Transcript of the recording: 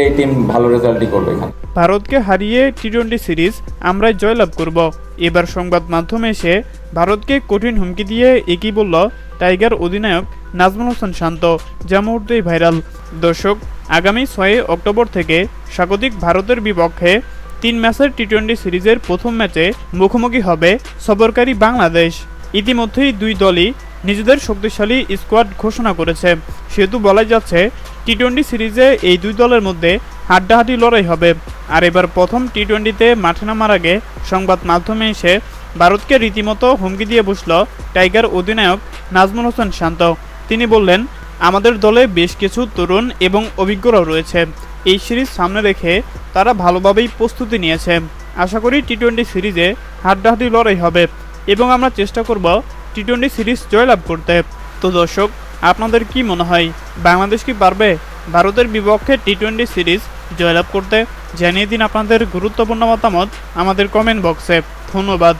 এই টিম ভালো রেজাল্টই করবে এখানে। ভারতকে হারিয়ে টি টোয়েন্টি সিরিজ আমরাই জয়লাভ করব। এবার সংবাদ মাধ্যমে এসে ভারতকে কঠিন হুমকি দিয়ে একই বলল টাইগার অধিনায়ক নাজমুল হোসেন শান্ত, যা মুহূর্তেই ভাইরাল। দর্শক, আগামী ছয় অক্টোবর থেকে স্বাগতিক ভারতের বিপক্ষে তিন ম্যাচের টি টোয়েন্টি সিরিজের প্রথম ম্যাচে মুখোমুখি হবে সফরকারী বাংলাদেশ। ইতিমধ্যেই দুই দলই নিজেদের শক্তিশালী স্কোয়াড ঘোষণা করেছে। সেহেতু বলা যাচ্ছে টি টোয়েন্টি সিরিজে এই দুই দলের মধ্যে হাড্ডাহাড্ডি লড়াই হবে। আর এবার প্রথম টি টোয়েন্টিতে মাঠে নামার আগে সংবাদ মাধ্যমে এসে ভারতকে রীতিমতো হুমকি দিয়ে বসল টাইগার অধিনায়ক নাজমুল হোসেন শান্ত। তিনি বললেন, আমাদের দলে বেশ কিছু তরুণ এবং অভিজ্ঞরাও রয়েছে। এই সিরিজ সামনে রেখে তারা ভালোভাবেই প্রস্তুতি নিয়েছে। আশা করি টি টোয়েন্টি সিরিজে হাড্ডাহাড্ডি লড়াই হবে এবং আমরা চেষ্টা করব টি টোয়েন্টি সিরিজ জয়লাভ করতে। তো দর্শক আপনাদের কি মনে হয়, বাংলাদেশ কি পারবে ভারতের বিপক্ষে টি টোয়েন্টি সিরিজ জয়লাভ করতে? জানিয়ে দিন আপনাদের গুরুত্বপূর্ণ মতামত আমাদের কমেন্ট বক্সে ধন্যবাদ।